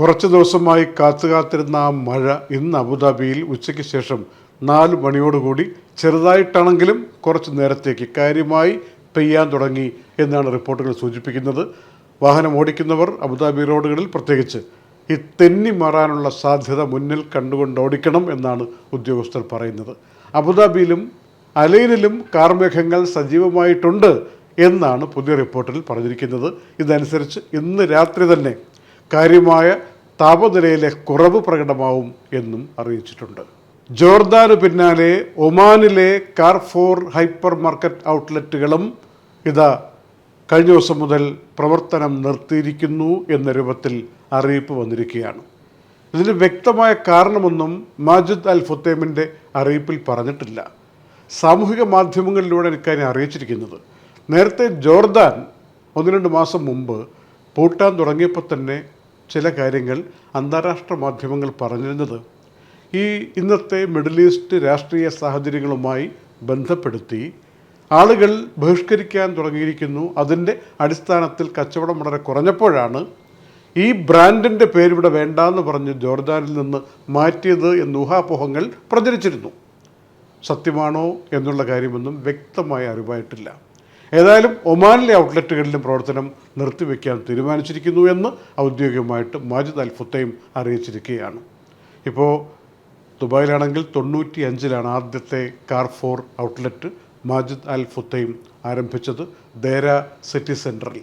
കുറച്ച് ദിവസമായി കാത്തുകാത്തിരുന്ന ആ മഴ ഇന്ന് അബുദാബിയിൽ ഉച്ചയ്ക്ക് ശേഷം നാല് മണിയോടുകൂടി ചെറുതായിട്ടാണെങ്കിലും കുറച്ച് നേരത്തേക്ക് കാര്യമായി പെയ്യാൻ തുടങ്ങി എന്നാണ് റിപ്പോർട്ടുകൾ സൂചിപ്പിക്കുന്നത്. വാഹനം ഓടിക്കുന്നവർ അബുദാബി റോഡുകളിൽ പ്രത്യേകിച്ച് ഈ തെന്നി മാറാനുള്ള സാധ്യത മുന്നിൽ കണ്ടുകൊണ്ട് ഓടിക്കണം എന്നാണ് ഉദ്യോഗസ്ഥർ പറയുന്നത്. അബുദാബിയിലും അലൈനിലും കാർമേഘങ്ങൾ സജീവമായിട്ടുണ്ട് എന്നാണ് പുതിയ റിപ്പോർട്ടിൽ പറഞ്ഞിരിക്കുന്നത്. ഇതനുസരിച്ച് ഇന്ന് രാത്രി തന്നെ കാര്യമായ താപനിലയിലെ കുറവ് പ്രകടമാവും എന്നും അറിയിച്ചിട്ടുണ്ട്. ജോർദാന് പിന്നാലെ ഒമാനിലെ കാർഫോർ ഹൈപ്പർ മാർക്കറ്റ് ഔട്ട്ലെറ്റുകളും ഇതാ കഴിഞ്ഞ ദിവസം മുതൽ പ്രവർത്തനം നിർത്തിയിരിക്കുന്നു എന്ന രൂപത്തിൽ അറിയിപ്പ് വന്നിരിക്കുകയാണ്. ഇതിന് വ്യക്തമായ കാരണമൊന്നും മാജിദ് അൽ ഫുത്തേമിന്റെ അറിയിപ്പിൽ പറഞ്ഞിട്ടില്ല. സാമൂഹിക മാധ്യമങ്ങളിലൂടെ ഇക്കാര്യം അറിയിച്ചിരിക്കുന്നത് നേരത്തെ ജോർദാൻ ഒന്ന് രണ്ട് മാസം മുമ്പ് പൂട്ടാൻ തുടങ്ങിയപ്പോൾ തന്നെ ചില കാര്യങ്ങൾ അന്താരാഷ്ട്ര മാധ്യമങ്ങൾ പറഞ്ഞിരുന്നത്. ഈ ഇന്നത്തെ മിഡിൽ ഈസ്റ്റ് രാഷ്ട്രീയ സാഹചര്യങ്ങളുമായി ബന്ധപ്പെടുത്തി ആളുകൾ ബഹിഷ്കരിക്കാൻ തുടങ്ങിയിരിക്കുന്നു. അതിന്റെ അടിസ്ഥാനത്തിൽ കച്ചവടം വളരെ കുറഞ്ഞപ്പോഴാണ് ഈ ബ്രാൻഡിന്റെ പേരിവിടെ വേണ്ടാന്ന് പറഞ്ഞ് ജോർദാനിൽ നിന്ന് മാറ്റിയത് എന്ന് ഊഹാപോഹങ്ങൾ പ്രചരിച്ചിരുന്നു. സത്യമാണോ എന്നുള്ള കാര്യമൊന്നും വ്യക്തമായ അറിവായിട്ടില്ല. ഏതായാലും ഒമാനിലെ ഔട്ട്ലെറ്റുകളിലും പ്രവർത്തനം നിർത്തിവെക്കാൻ തീരുമാനിച്ചിരിക്കുന്നു എന്ന് ഔദ്യോഗികമായിട്ട് മാജിദ് അൽ ഫുത്തയും അറിയിച്ചിരിക്കുകയാണ്. ഇപ്പോൾ ദുബായിലാണെങ്കിൽ തൊണ്ണൂറ്റി അഞ്ചിലാണ് ആദ്യത്തെ കാർഫോർ ഔട്ട്ലെറ്റ് മാജിദ് അൽ ഫുത്തയും ആരംഭിച്ചത് ദേര സിറ്റി സെന്ററിൽ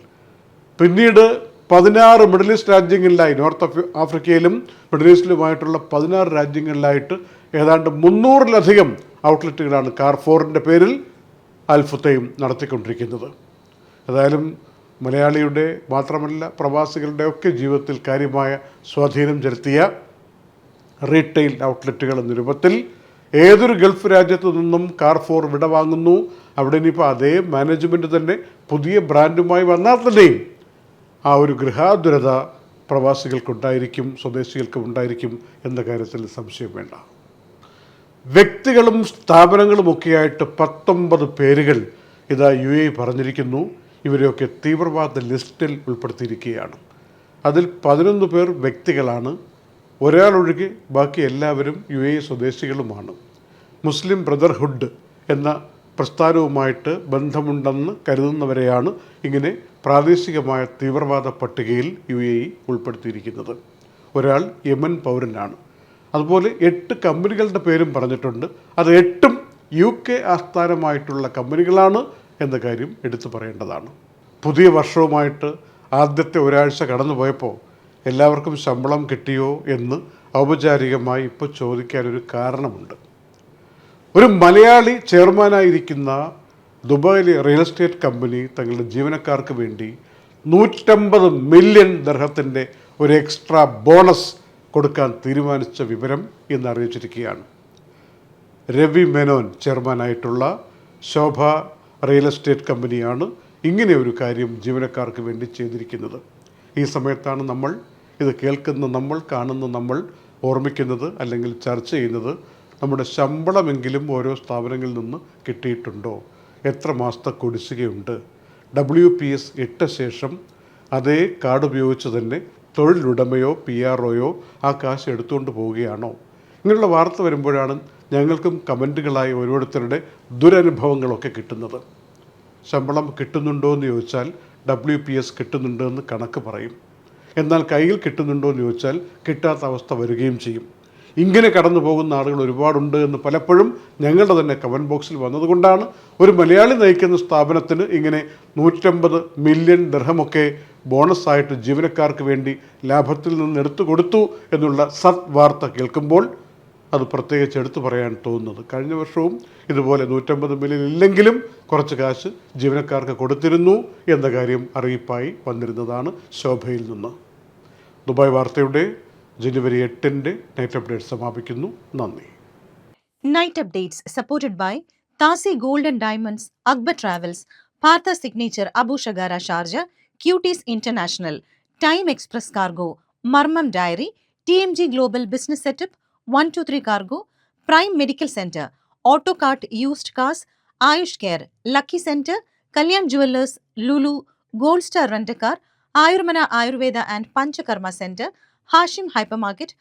പിന്നീട് പതിനാറ് മിഡിൽ ഈസ്റ്റ് രാജ്യങ്ങളിലായി നോർത്ത് ആഫ്രി- ആഫ്രിക്കയിലും മിഡിൽ ഈസ്റ്റിലുമായിട്ടുള്ള പതിനാറ് രാജ്യങ്ങളിലായിട്ട് ഏതാണ്ട് മുന്നൂറിലധികം ഔട്ട്ലെറ്റുകളാണ് കാർഫോറിന്റെ പേരിൽ അൽഫുത്തയും നടത്തിക്കൊണ്ടിരിക്കുന്നത്. ഏതായാലും മലയാളിയുടെ മാത്രമല്ല പ്രവാസികളുടെ ഒക്കെ ജീവിതത്തിൽ കാര്യമായ സ്വാധീനം ചെലുത്തിയ റീറ്റെയിൽ ഔട്ട്ലെറ്റുകൾ എന്ന രൂപത്തിൽ ഏതൊരു ഗൾഫ് രാജ്യത്തു നിന്നും കാർഫോർ വിട വാങ്ങുന്നു അവിടെ ഇനിയിപ്പോൾ അതേ മാനേജ്മെന്റ് തന്നെ പുതിയ ബ്രാൻഡുമായി വന്നാൽ തന്നെയും ആ ഒരു ഗൃഹാതുരത പ്രവാസികൾക്കുണ്ടായിരിക്കും സ്വദേശികൾക്കും ഉണ്ടായിരിക്കും എന്ന കാര്യത്തിൽ സംശയം വേണ്ട. വ്യക്തികളും സ്ഥാപനങ്ങളും ഒക്കെയായിട്ട് പത്തൊമ്പത് പേരുകൾ ഇതാ യു എ പറഞ്ഞിരിക്കുന്നു. ഇവരെയൊക്കെ തീവ്രവാദ ലിസ്റ്റിൽ ഉൾപ്പെടുത്തിയിരിക്കുകയാണ്. അതിൽ പതിനൊന്ന് പേർ വ്യക്തികളാണ്. ഒരാളൊഴികെ ബാക്കി എല്ലാവരും യു എ സ്വദേശികളുമാണ്. മുസ്ലിം ബ്രദർഹുഡ് എന്ന പ്രസ്ഥാനവുമായിട്ട് ബന്ധമുണ്ടെന്ന് കരുതുന്നവരെയാണ് ഇങ്ങനെ പ്രാദേശികമായ തീവ്രവാദ പട്ടികയിൽ യു എ ഉൾപ്പെടുത്തിയിരിക്കുന്നത്. ഒരാൾ യമൻ പൗരനാണ്. അതുപോലെ എട്ട് കമ്പനികളുടെ പേരും പറഞ്ഞിട്ടുണ്ട്. അത് എട്ടും യു കെ ആസ്ഥാനമായിട്ടുള്ള കമ്പനികളാണ് എന്ന കാര്യം എടുത്തു പറയേണ്ടതാണ്. പുതിയ വർഷവുമായിട്ട് ആദ്യത്തെ ഒരാഴ്ച കടന്നുപോയപ്പോൾ എല്ലാവർക്കും ശമ്പളം കിട്ടിയോ എന്ന് ഔപചാരികമായി ഇപ്പോൾ ചോദിക്കാനൊരു കാരണമുണ്ട്. ഒരു മലയാളി ചെയർമാനായിരിക്കുന്ന ദുബായിലെ റിയൽ എസ്റ്റേറ്റ് കമ്പനി തങ്ങളുടെ ജീവനക്കാർക്ക് വേണ്ടി നൂറ്റമ്പത് മില്യൺ ദർഹത്തിന്റെ ഒരു എക്സ്ട്രാ ബോണസ് കൊടുക്കാൻ തീരുമാനിച്ച വിവരം ഇന്ന് അറിയിച്ചിരിക്കുകയാണ് രവി മേനോൻ ചെയർമാനായിട്ടുള്ള ശോഭ റിയൽ എസ്റ്റേറ്റ് കമ്പനിയാണ് ഇങ്ങനെ ഒരു കാര്യം ജീവനക്കാർക്ക് വേണ്ടി ചെയ്തിരിക്കുന്നത്. ഈ സമയത്താണ് നമ്മൾ ഇത് കേൾക്കുന്ന നമ്മൾ കാണുന്ന നമ്മൾ ഓർമ്മിക്കുന്നത് അല്ലെങ്കിൽ ചർച്ച ചെയ്യുന്നത് നമ്മുടെ ശമ്പളമെങ്കിലും ഓരോ സ്ഥാപനങ്ങളിൽ നിന്ന് കിട്ടിയിട്ടുണ്ടോ? എത്ര മാസത്തെ കുടിശ്ശികയുണ്ട്? ഡബ്ല്യു പി എസ് ഇട്ട ശേഷം അതേ കാർഡ് ഉപയോഗിച്ച് തന്നെ തൊഴിലുടമയോ പി ആർ ഒയോ ആ കാശ് എടുത്തുകൊണ്ട് പോവുകയാണോ? ഇങ്ങനെയുള്ള വാർത്ത വരുമ്പോഴാണ് ഞങ്ങൾക്കും കമന്റുകളായി ഓരോരുത്തരുടെ ദുരനുഭവങ്ങളൊക്കെ കിട്ടുന്നത്. ശമ്പളം കിട്ടുന്നുണ്ടോ എന്ന് ചോദിച്ചാൽ ഡബ്ല്യു പി എസ് കിട്ടുന്നുണ്ടോ എന്ന് കണക്ക് പറയും. എന്നാൽ കയ്യിൽ കിട്ടുന്നുണ്ടോ എന്ന് ചോദിച്ചാൽ കിട്ടാത്ത അവസ്ഥ വരികയും ചെയ്യും. ഇങ്ങനെ കടന്നു പോകുന്ന ആളുകൾ ഒരുപാടുണ്ട് എന്ന് പലപ്പോഴും ഞങ്ങളുടെ തന്നെ കമന്റ് ബോക്സിൽ വന്നതുകൊണ്ടാണ് ഒരു മലയാളി നയിക്കുന്ന സ്ഥാപനത്തിന് ഇങ്ങനെ നൂറ്റമ്പത് മില്യൺ ദർഹമൊക്കെ ബോണസായിട്ട് ജീവനക്കാർക്ക് വേണ്ടി ലാഭത്തിൽ നിന്ന് എടുത്തു കൊടുത്തു എന്നുള്ള സത് വാർത്ത കേൾക്കുമ്പോൾ അത് പ്രത്യേകിച്ച് എടുത്തു പറയാൻ തോന്നുന്നത്. കഴിഞ്ഞ വർഷവും ഇതുപോലെ നൂറ്റമ്പത് മില്യൻ ഇല്ലെങ്കിലും കുറച്ച് കാശ് ജീവനക്കാർക്ക് കൊടുത്തിരുന്നു എന്ന കാര്യം അറിയിപ്പായി വന്നിരുന്നതാണ് ശോഭയിൽ നിന്ന്. ദുബായ് വാർത്തയുടെ ജനുവരി എട്ടിന്റെ നൈറ്റ് അപ്ഡേറ്റ് സമാപിക്കുന്നു. നന്ദി. നൈറ്റ് അപ്ഡേറ്റ്സ് സപ്പോർട്ടഡ് ബൈ താസി ഗോൾഡൻ ഡയമണ്ട്സ് അക്ബർ ട്രാവൽസ് പാർത്ത signature Abushagara Signature cuties international time express cargo മർമ്മം dairy T M G global business setup one two three cargo prime medical centre auto cart used cars Ayush care lucky centre Kalyan jewellers Lulu gold star rent a car Ayurmana Ayurveda and Panchakarma centre Hashim hypermarket